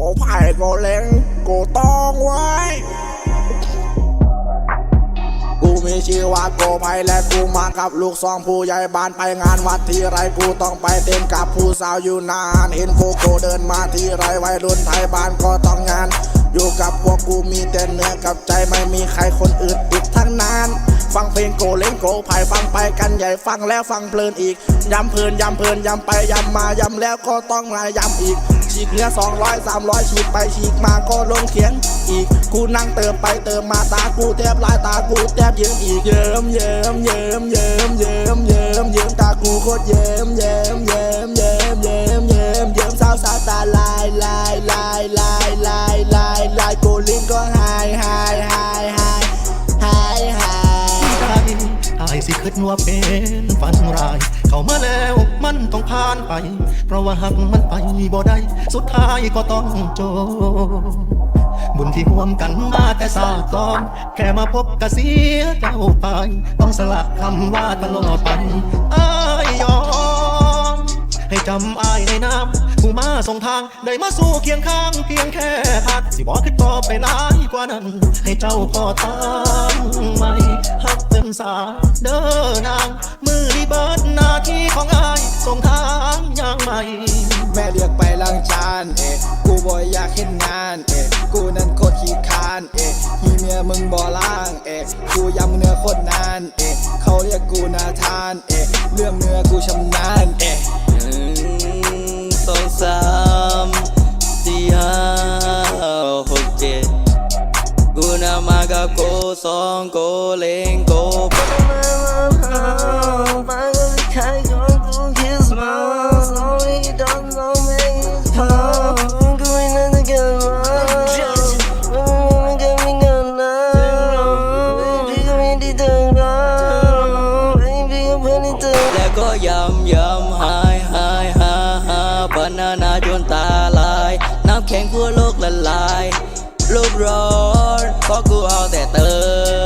โอ้ไผ่ก็เล็งกูต้องไว้ กูมีชื่อว่าโกไผ่และกูมากับลูกสองผู้ใหญ่บ้านไปงานวัดที่ไรกูต้องไปเต้นกับผู้สาวอยู่นาน เห็นโกโกเดินมาที่ไรวัยรุ่นไทยบ้านก็ต้องงาน อยู่กับพวกกูมีแต่เนื้อกับใจไม่มีใครคนอื่นอีกทั้งนั้นฟังเพลงโกเล้งโกไผ่ฟังไปกันใหญ่ฟังแล้วฟังเพลินอีกย้ำเพลินย้ำเพลินย้ำไปย้ำมาย้ำแล้วก็ต้องมาย้ำอีก ฉีกเนื้อสองร้อยสามร้อยฉีกไปฉีกมาก็ลงเขียงอีก กูนั่งเติมไปเติมมาตากูแทบลายตากูแทบเยิ้มอีกเยิ้มเยิ้มเยิ้มเยิ้มเยิ้มเยิ้มเยิ้มตากูโคตรเยิ้มเยิ้มเยิ้มเยิ้มเยิ้มเยิ้มเยิ้มสาวสาวตาลายลายลายลายลายลายลายกูลิ้งก็ห สิคิดว่าเป็นฝันร้าย เข้ามาแล้วมันต้องผ่านไป เพราะว่าหักมันไปบ่ได้ สุดท้ายก็ต้องจบบุญที่ร่วมกันมาแต่สาก่อน แค่มาพบกะเสียเจ้าไป ต้องสละคำว่าตลอดไปอายยอม ให้จำอายในน้ำผู้มาส่งทาง ได้มาสู่เคียงข้าง เพียงแค่พัก สิบอกขึ้นต่อไปหลายกว่านั้น ให้เจ้าก็ตามไม่ฮักเป็นสาเที่ของอายส่งทางอย่างใหม่ แม่เรียกไปล้างจานเอ๊ะกูบ่อยากเห็นงานเอ๊ะกูนั้นโคตรขี้คานเอ๊ะฮีเมียมึงบ่ล้างเอ๊ะกูยำเนื้อโคตรนานเอ๊ะเขาเรียกกูนาทานเอ๊ะเรื่องเนื้อกูชำนาญเอ๊ะหนึ่งสองสามสี่ห้าหกเจ็ดกูนามากับโกสองโกเลงโก ก็ยำยำหายหายหาหาบานานาจนตาลาย น้ำแข็งทั่วโลกละลาย โลกร้อนเพราะกูเอาแต่เติม